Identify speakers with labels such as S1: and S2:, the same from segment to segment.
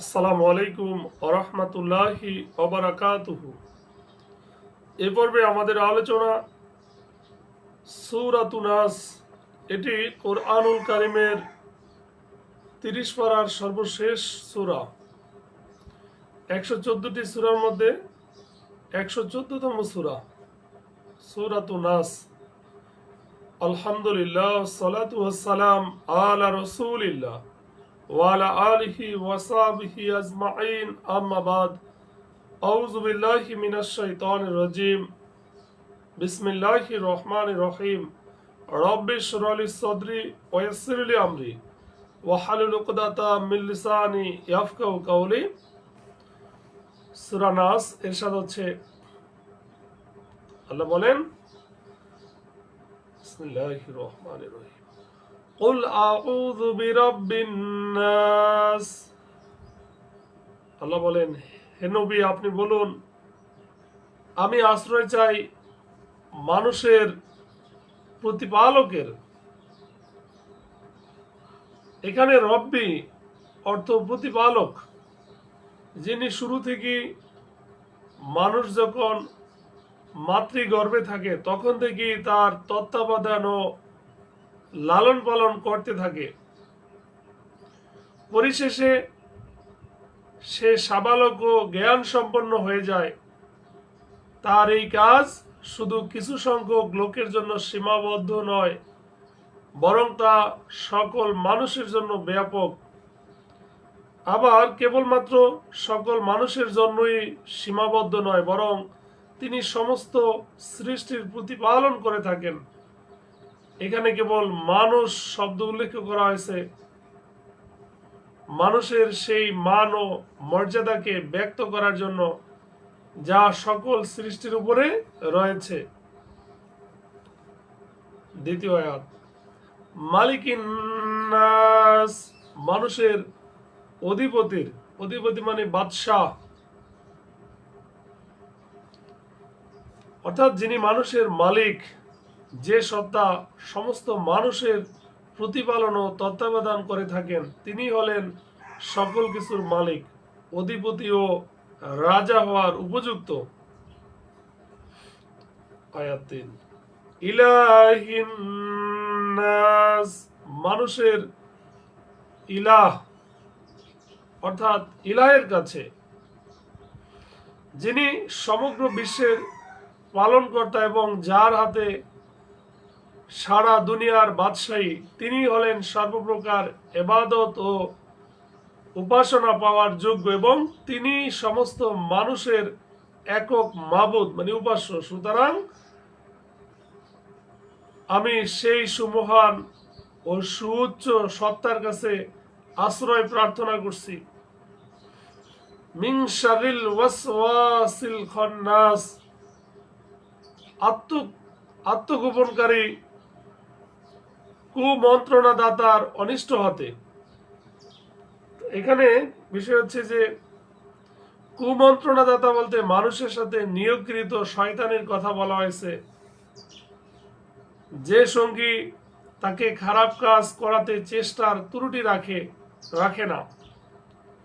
S1: আসসালামু আলাইকুম আরহামতুল্লাহি অবরাকাতুহু এ পর্বে আমাদের আলোচনা সৌরাতুনাস এটি কোরআনুল কারিমের তিরিশ পাড়ার সর্বশেষ সূরা। একশো চোদ্দটি সূরার মধ্যে একশো চোদ্দতম সূরা সূরাতুনাস আলহামদুলিল্লাহ সালাতু ওয়াসসালাম আলা রসুলিল্লাহ। وعلى آله وصحبه أجمعين أما بعد أعوذ بالله من الشيطان الرجيم بسم الله الرحمن الرحيم رب اشرح لي صدري ويسر لي أمري واحلل عقدة من لساني يفقهوا قولي সূরা নাস এরশাদ হচ্ছে আল্লাহ বলেন বিসমিল্লাহির রহমানির রহিম قل أعوذ برب الناس আল্লাহ বলেন হে নবী আপনি বলুন আমি আশ্রয় চাই মানুষের প্রতিপালকের এখানে রব্বি অর্থ প্রতিপালক যিনি শুরু থেকে মানুষ যখন মাতৃগর্ভে থাকে তখন থেকেই তার তত্ত্বাবধান ও লালন পালন করতে থাকে। পরিশেষে সে সাবালক জ্ঞান সম্পন্ন হয়ে যায়। তার এই কাজ শুধু কিছু সংখ্যক লোকের জন্য সীমাবদ্ধ নয়, বরং তা সকল মানুষের জন্য ব্যাপক। আবার কেবলমাত্র সকল মানুষের জন্যই সীমাবদ্ধ নয়, বরং তিনি সমস্ত সৃষ্টির প্রতিপালন করে থাকেন। এখানে কেবল মানুষ শব্দ উল্লেখ করা হয়েছে। মানুষের সেই মান ও মর্যাদাকে ব্যক্ত করার জন্য যা সকল সৃষ্টির উপরে রয়েছে। দ্বিতীয় আয়াত। মালিকিন মানুষের অধিপতির, অধিপতি মানে বাদশাহ। অর্থাৎ যিনি মানুষের মালিক যে সত্তা সমস্ত মানুষের প্রতিপালন ও তত্ত্বাবধান করে থাকেন, তিনি হলেন সকল কিছুর মালিক, অধিপতি ও রাজা হওয়ার উপযুক্ত। মানুষের ইলাহ, অর্থাৎ ইলাহের কাছে, যিনি সমগ্র বিশ্বের পালনকর্তা এবং যার হাতে সারা দুনিয়ার বাদশাহী, তিনি হলেন সর্বপ্রকার এবাদত ও উপাসনা পাওয়ার যোগ্য এবং তিনি সমস্ত মানুষের একক মাবুদ মানে উপাস্য। সুতরাং আমি সেই সুমহান ও সুউচ্চ সত্তার কাছে আশ্রয় প্রার্থনা করছি। মিং ওয়াসওয়াসিল খন্নাস, আত্ম, আত্মগোপনকারী কুমন্ত্রণা দাতার অনিষ্ট হতে। এখানে বিষয় হচ্ছে যে কুমন্ত্রণা দাতা বলতে মানুষের সাথে নিয়োগকৃত শয়তানের কথা বলা হয়েছে। যে সঙ্গী তাকে খারাপ কাজ করাতে চেষ্টার ত্রুটি রাখে রাখে না।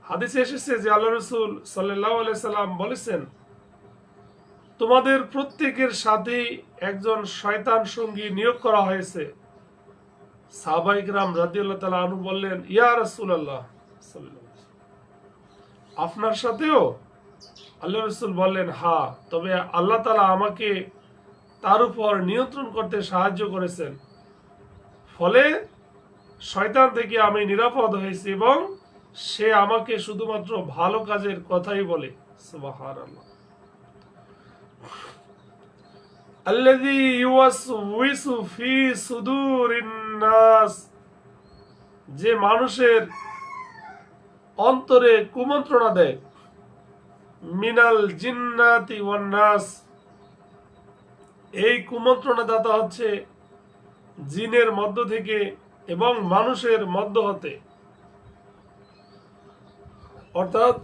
S1: হাদিসে এসেছে যে আল্লাহ রসুল সাল্লাহ সাল্লাম বলেছেন, তোমাদের প্রত্যেকের সাথেই একজন শয়তান সঙ্গী নিয়োগ করা হয়েছে। আপনার সাথেও আল্লাহ রসুল বললেন, হা, তবে আল্লাহ তালা আমাকে তার উপর নিয়ন্ত্রণ করতে সাহায্য করেছেন। ফলে শয়তান থেকে আমি নিরাপদ হয়েছি এবং সে আমাকে শুধুমাত্র ভালো কাজের কথাই বলে। সুবাহার আল্লাহ আল্লাযী ফি সুদুরিন যে মানুষের অন্তরে কুমন্ত্রণা দেয়, মিনাল জিন্নাতি ওয়ান্নাস। এই কুমন্ত্রণা দাতা হচ্ছে জিনের মধ্য থেকে এবং মানুষের মধ্য হতে। অর্থাৎ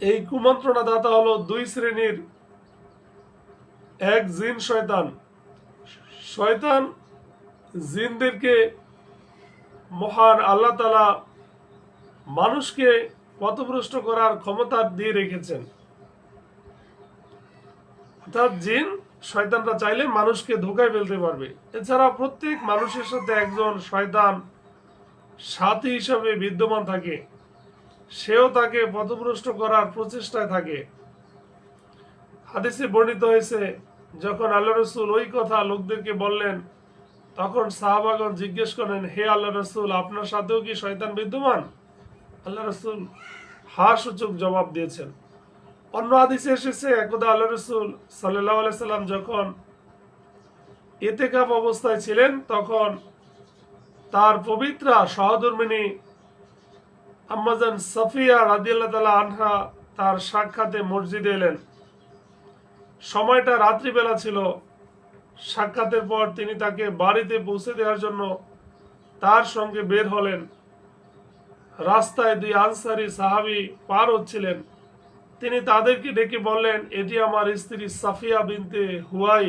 S1: এই কুমন্ত্রণা দাতা হলো দুই শ্রেণির এক জিন শয়তান। শয়তান জিনদেরকে মহান আল্লাহ তালা মানুষকে পথভ্রষ্ট করার ক্ষমতা দিয়ে রেখেছেন। অর্থাৎ জিন শয়তানরা চাইলে মানুষকে ধোকায় ফেলতে পারবে। এছাড়া প্রত্যেক মানুষের সাথে একজন শয়তান সাথী হিসাবে বিদ্যমান থাকে। সেও তাকে পথভ্রষ্ট করার প্রচেষ্টায় থাকে। হাদিসে বর্ণিত হয়েছে যখন আল্লাহ রসুল ওই কথা লোকদেরকে বললেন, তখন সাহাবাগণ জিজ্ঞেস করেন হে আল্লাহ রসুল, আপনার সাথেও কি শয়তান বিদ্যমান? আল্লাহ রসুল হা সূচক জবাব দিয়েছেন। অন্য হাদিসে এসেছে, একদা আল্লাহ রসুল সাল্লাহ সাল্লাম যখন এতেকাপ অবস্থায় ছিলেন, তখন তার পবিত্রা সহধর্মিনী আম্মাজান সাফিয়া রাদিয়াল্লাহ তালা আনহা তার সাক্ষাতে মসজিদে এলেন। সময়টা রাত্রিবেলা ছিল। সাক্ষাতের পর তিনি তাকে বাড়িতে পৌঁছে দেওয়ার জন্য তার সঙ্গে বের হলেন। রাস্তায় দুই আনসারি সাহাবি পার হচ্ছিলেন। তিনি তাদেরকে ডেকে বললেন, এটি আমার স্ত্রী সাফিয়া বিনতে হুয়াই।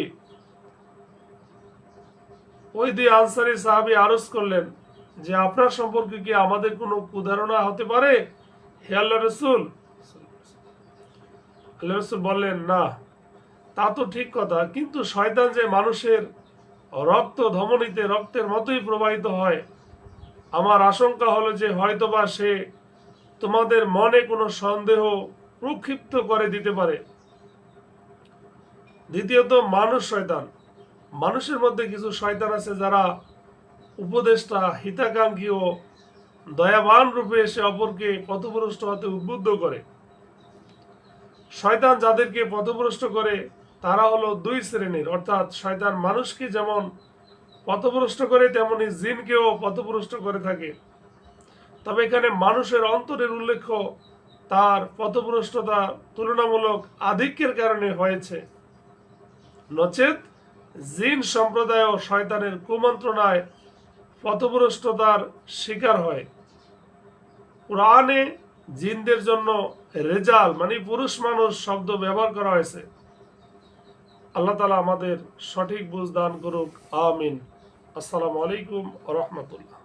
S1: ওই দুই আনসারি সাহাবি আরজ করলেন, যে আপনার সম্পর্কে কি আমাদের কোনো কুধারণা হতে পারে? হে আল্লাহ রসুল। আল্লাহ রসুল বললেন, না। তা তো ঠিক কথা, কিন্তু শয়তান যে মানুষের রক্ত ধমনীতে রক্তের মতোই প্রবাহিত হয়, আমার আশঙ্কা হলো যে হয়তোবা সে তোমাদের মনে কোনো সন্দেহ প্রক্ষিপ্ত করে দিতে পারে। দ্বিতীয়ত, মানুষ শয়তান। মানুষের মধ্যে কিছু শয়তান আছে যারা উপদেষ্টা, হিতাকাঙ্ক্ষী ও দয়াবান রূপে এসে অপরকে পথভ্রষ্ট হতে উদ্বুদ্ধ করে। শয়তান যাদেরকে পথভ্রষ্ট করে তারা হলো দুই শ্রেণির, অর্থাৎ শয়তান মানুষকে যেমন পথভ্রষ্ট করে, তেমনি জিনকেও পথভ্রষ্ট করে থাকে। তবে এখানে মানুষের অন্তরের উল্লেখ তার পথভ্রষ্টতা তুলনামূলক আধিক্যের কারণে হয়েছে। নচেত জিন সম্প্রদায় ও শয়তানের কুমন্ত্রণায় পথভ্রষ্টতার শিকার হয়। কোরআনে জিনদের জন্য রেজাল মানে পুরুষ মানুষ শব্দ ব্যবহার করা হয়েছে। আল্লাহ তালা আমাদের সঠিক বুঝ দান করুক আমিন। আসসালামু আলাইকুম রহমতুল্লাহ।